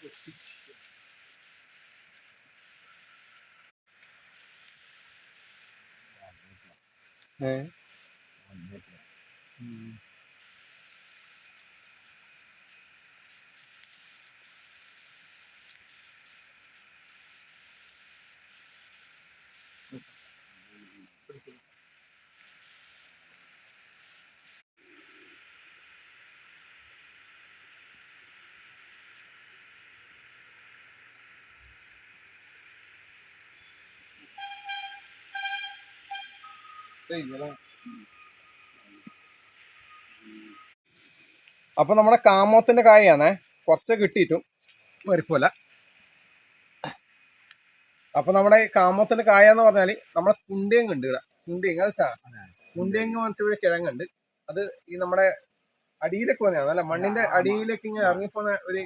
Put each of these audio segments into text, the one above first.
प्रतीक्षा है हम्म। അപ്പൊ നമ്മുടെ കാമോത്തിന്റെ കായാണേ കുറച്ച് കിട്ടിയിട്ടും വരിപ്പോല. അപ്പൊ നമ്മുടെ കാമോത്തിന്റെ കായ എന്ന് പറഞ്ഞാൽ നമ്മുടെ കുണ്ടിയങ്ങ് ഉണ്ട് ഇവിടെ. കുണ്ടിയങ്ങ് വെച്ചാ ഇവിടെ കിഴങ്ങുണ്ട്. അത് ഈ നമ്മുടെ അടിയിലേക്ക് പോകുന്നതാണ് അല്ല? മണ്ണിന്റെ അടിയിലേക്ക് ഇങ്ങനെ ഇറങ്ങിപ്പോന്ന ഒരു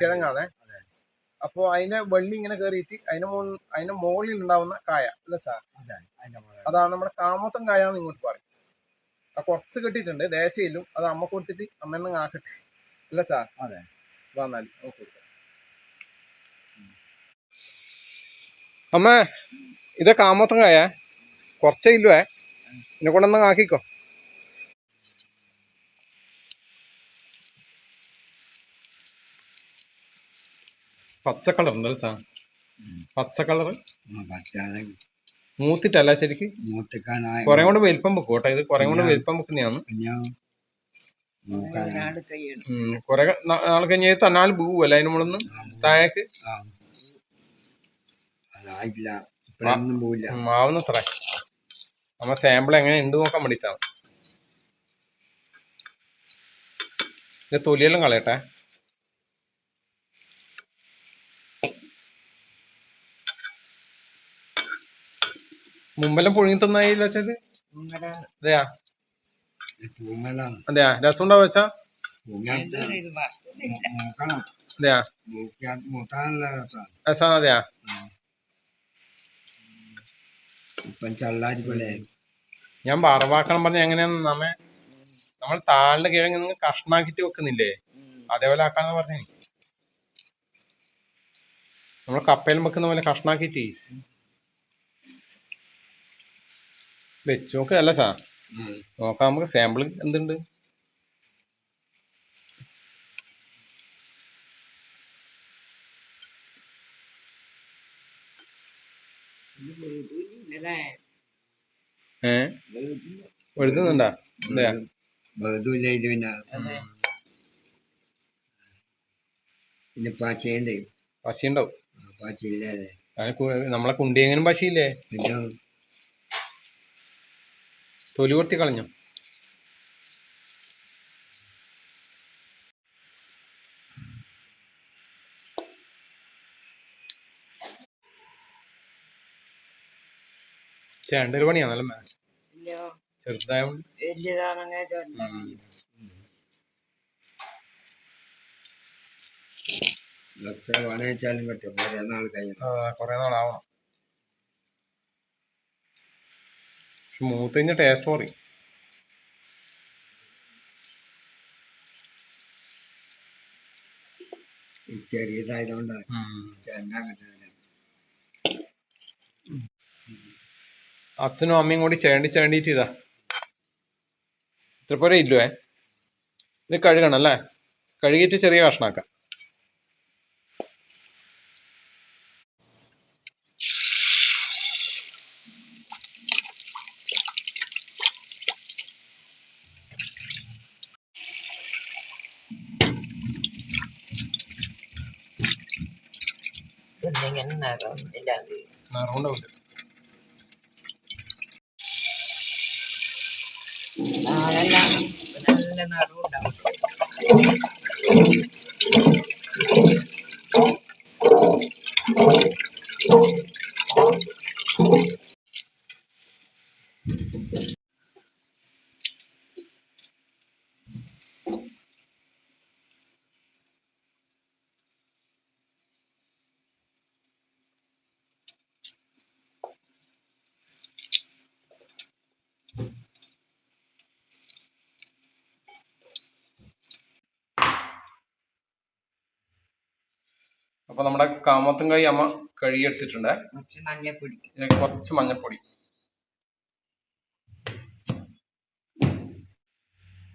കിഴങ്ങാണ്. അപ്പൊ അതിന്റെ വള്ളി ഇങ്ങനെ കയറിയിട്ട് അതിന്റെ മോ അതിന്റെ മുകളിൽ ഉണ്ടാവുന്ന കായ അല്ല സാർ? അതാണ് നമ്മുടെ കാമത്തം കായ എന്ന് ഇങ്ങോട്ട് പറയും. ആ കുറച്ച് കിട്ടിയിട്ടുണ്ട് ദേശയിലും അത് അമ്മ കൊടുത്തിട്ട് അമ്മ ആക്കട്ടെ അല്ല സാർ? അതെ. വന്നാൽ അമ്മ ഇത് കാമത്തം കായ കുറച്ചേ ഇല്ലേ എന്നെ കൊണ്ടൊന്നും ആക്കിക്കോ. പച്ച കളർ ഉണ്ടല്ലോ സാർ പച്ച കളർ മൂത്തിട്ടല്ല ശരിക്ക്? കുറെ കൊണ്ട് വലിപ്പം വെക്കും കേട്ടോ. ഇത് കുറെ കൊണ്ട് വലിപ്പം വെക്കുന്നതാണ്. കുറെ നാളെ കഴിഞ്ഞ തന്നാൽ പോവല്ല അതിന് മുകളിൽ താഴേക്ക്? ആവുന്നത്രേ നമ്മ സാമ്പിൾ എങ്ങനെ ഉണ്ട് നോക്കാൻ വേണ്ടിട്ടാണ് ഇത് തൊലിയെല്ലാം കളയട്ടെ. മുമ്പെല്ലാം പുഴുങ്ങി തന്നായില്ല വെച്ചത് അതെയാ? അതെയാ? രസം ഉണ്ടാവും വെച്ചാ അതെയാ? രസം. അതെയാ? ഞാൻ വറവാക്കണം പറഞ്ഞ എങ്ങനെയാന്ന് നമ്മ നമ്മൾ താളിന്റെ കിഴങ്ങ് നിങ്ങൾ കഷ്ണാക്കിട്ട് വെക്കുന്നില്ലേ? അതേപോലെ ആക്കാന്ന് പറഞ്ഞേ. നമ്മൾ കപ്പയിലും വെക്കുന്ന പോലെ കഷ്ണാക്കിട്ട് വെച്ച് നോക്ക് അല്ല സാ. നോക്കാം നമുക്ക് സാമ്പിൾ എന്തുണ്ട്? ഏ? എഴുതുന്നുണ്ടാ അതെയാ? ബഹുദൂല്ല ഇത് പിന്നെ പശിയുണ്ടാവും. നമ്മളെ കുണ്ടിയെങ്കിലും പശിയില്ലേ? തൊലി കൊത്തി കളഞ്ഞു? ചേണ്ട ഒരു പണിയാണല്ലോ ചെറുതായോണ്ട്. കൊറേ ഇതൊക്കെ വേണമെന്ന് വെച്ചാലും പറ്റും ഒരേ നാൾ കഴിയും ആ, കൊറേ നാളാവണം പക്ഷെ മൂത്ത് കഴിഞ്ഞാൽ ടേസ്റ്റ് പറയും. ചെറിയതായതുകൊണ്ട്. അച്ഛനും അമ്മയും കൂടി ചേണ്ടി ചേണ്ടിട്ട് ഇതാ. ഇത്ര പോരെ ഇല്ലുവേ ഇത് കഴുകണം അല്ലേ? കഴുകിയിട്ട് ചെറിയ കഷ്ണാക്കാം. നിറവുണ്ടാവില്ല നല്ല നടുവുണ്ടാവും നമ്മുടെ കാമത്തും കൈ അമ്മ കഴുകിയെടുത്തിട്ടുണ്ട്. കുറച്ച് മഞ്ഞപ്പൊടി. കുറച്ച് മഞ്ഞൾപ്പൊടി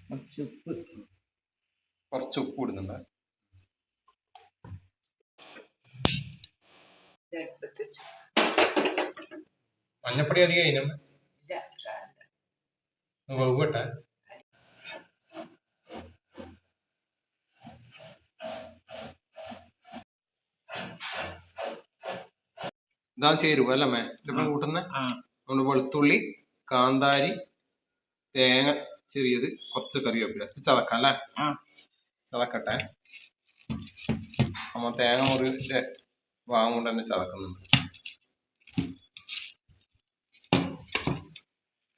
കുറച്ച് ഉപ്പ്. കുറച്ച് ഉപ്പ് ഇടുന്നുണ്ട്. മഞ്ഞപ്പൊടി അധികം അതിനും കിട്ടാൻ വെവ്വട്ടെ ഇതാ ചേരുവ അല്ലേ മേ? ഇതിപ്പോ കൂട്ടുന്ന? നമ്മൾ വെളുത്തുള്ളി കാന്താരി തേങ്ങ ചെറിയത് കുറച്ച് കറിവേപ്പില. ചതക്കാം അല്ലേ? ചതക്കട്ടെ. നമ്മ തേങ്ങ മുറിവിന്റെ ഭാഗം കൊണ്ട് തന്നെ ചതക്കുന്നുണ്ട്.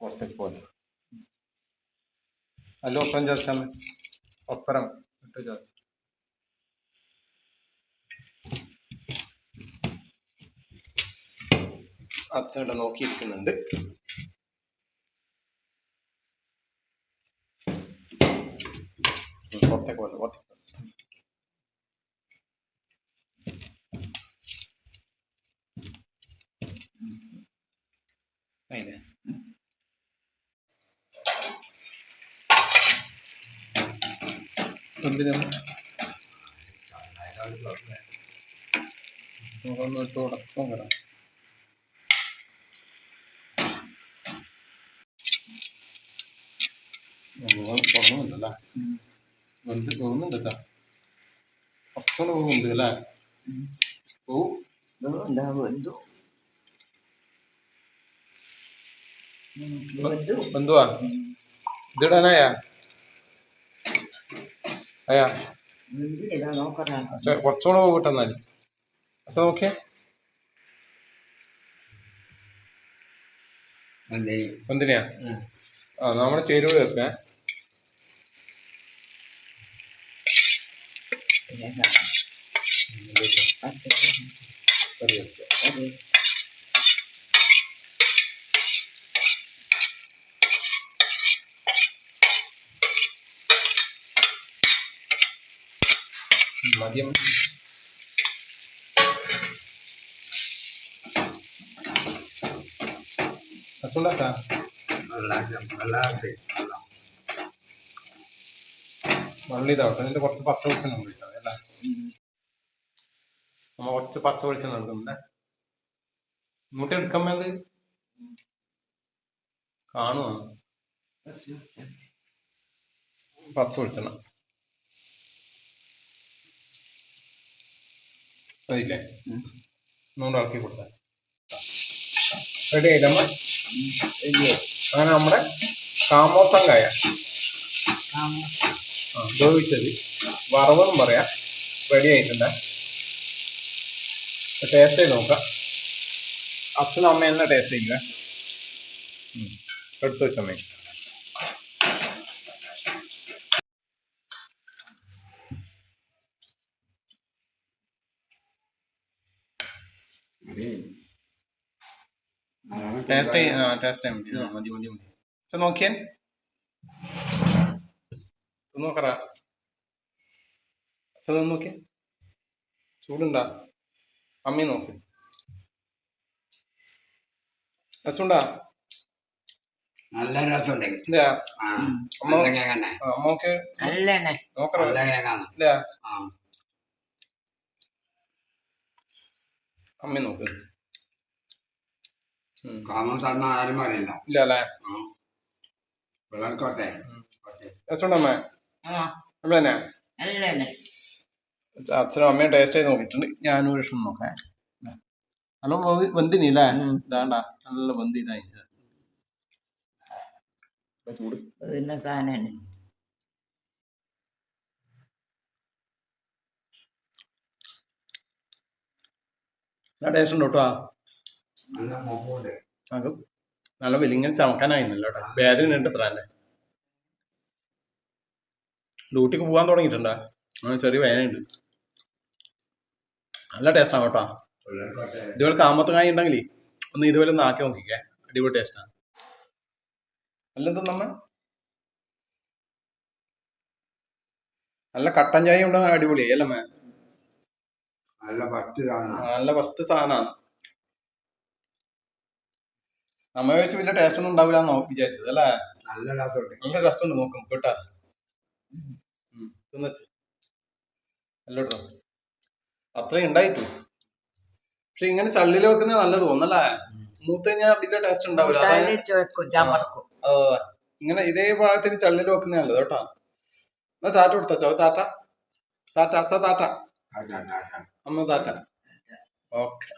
പുറത്തേക്ക് പോലെ ഒപ്പരം ചതച്ചാൽ ഒപ്പരം ഇട്ട് ചതച്ച. അച്ഛനിവിടെ നോക്കിയിരിക്കുന്നുണ്ട്. പുറത്തേക്ക് ഉടക്കം വരാം തുറന്നുണ്ടല്ലേ വെന്ത് പോകുന്നുണ്ട് സാർ. കുറച്ചുകൂടെ പോകുന്നുണ്ട് അല്ലേ. പോവും എന്തുവാ? ഇതിടാനായാ? അയാ കുറച്ചുകൂടെ പോകട്ടെ എന്നാൽ അച്ഛ നോക്കിയേ. എന്തേ എന്തിനാ. ആ നമ്മുടെ ചേരുവ ചേർക്കേ പച്ചക്കറി കറി ചേർക്കുക അത് മദ്യം അസുണ്ടാ സാ വെള്ളം വെള്ളം വെള്ളം വള്ളി ഇതാവട്ടെ കുറച്ച് പച്ച വെളിച്ചെണ്ണ ഒഴിച്ചാൽ അല്ലേ നമ്മൾ നമ്മ കുറച്ച് പച്ച വെളിച്ചെണ്ണ എടുക്കുന്നുണ്ട് ഇങ്ങോട്ട് എടുക്കാൻ അത് കുറച്ച്. പച്ച വെളിച്ചെണ്ണ അതില്ലേ. ഇളക്കി കൊടുത്താൽ റെഡി ഉം. അങ്ങനെ നമ്മുടെ കാമോത്തം കായ ആമ. ആ വേവിച്ചത് വറവെന്നും പറയാം. റെഡി ആയിട്ടുണ്ട്. ടേസ്റ്റ് ചെയ്ത് നോക്കാം. അച്ഛനും അമ്മ എന്നാ ടേസ്റ്റ് ചെയ്യുക എടുത്തു വെച്ചമ്മേ ടേസ്റ്റ് ടേസ്റ്റ് മതി മതി മതി. നോക്കിയാൽ നോക്കറാ അച്ഛൻ നോക്കിയേ. ചൂടുണ്ടാ. അമ്മയും നോക്ക്. രസമുണ്ടാ? നല്ല രസമുണ്ട്. അമ്മ അമ്മ നോക്ക്. കാമം തന്ന ആരും ഇല്ല അല്ലേ ഉം. അമ്മ തന്നെ അച്ഛനും അമ്മയും ടേസ്റ്റ് ചെയ്ത് നോക്കിയിട്ടുണ്ട്. ഞാനും ഒരു ഇഷ്ടം നോക്കാം നല്ല വെന്തിനി അല്ലേ. ഇതാണ്ടാ നല്ല വെന്തി ഇതായി ചൂട്. പിന്നെ സാധനം ടേസ്റ്റ് ഉണ്ട് കേട്ടോ നല്ല വലിങ്ങനെ ചമക്കാനായിരുന്നല്ലോ കേട്ടോ വേദന ഉണ്ട് ഇത്ര അല്ലേ ഡ്യൂട്ടിക്ക് പോകാൻ തുടങ്ങിയിട്ടുണ്ടാ? ആ ചെറിയ വേനയുണ്ട് നല്ല ടേസ്റ്റാണ് കേട്ടോ. ഇതുപോലെ കാമത്ത് കായ ഉണ്ടെങ്കിലേ ഒന്ന് ഇതുപോലെ ഒന്ന് ആക്കി നോക്കിക്കേ. അടിപൊളി ടേസ്റ്റാണ് അല്ലെന്താ നമ്മ നല്ല കട്ടൻ ചായ ഉണ്ടോ അടിപൊളി. അല്ലേ നല്ല ഫസ്റ്റ് നല്ല ഫസ്റ്റ് സാധനമാണ് നമ്മ വെച്ച് വലിയ ടേസ്റ്റ് ഒന്നും ഉണ്ടാവില്ല വിചാരിച്ചത് അല്ലേ? നല്ല രസമുണ്ട് നല്ല രസമുണ്ട് നോക്കും കേട്ടാ. തിന്നച്ച് അല്ലോട്ടോ? അത്രയും ഉണ്ടായിട്ടു പക്ഷെ ഇങ്ങനെ ചള്ളിൽ വെക്കുന്ന നല്ലത് തോന്നല്ലേ മൂത്ത് കഴിഞ്ഞാൽ പിന്നെ ടേസ്റ്റ് ഉണ്ടാവില്ല ഇങ്ങനെ ഇതേ ഭാഗത്തിന് ചള്ളിൽ വെക്കുന്നത് നല്ലത് കേട്ടോ. എന്നാ താറ്റ കൊടുത്ത? ചോ താറ്റ. താറ്റ അച്ഛ താറ്റ. അമ്മ താറ്റ. ഓക്കെ.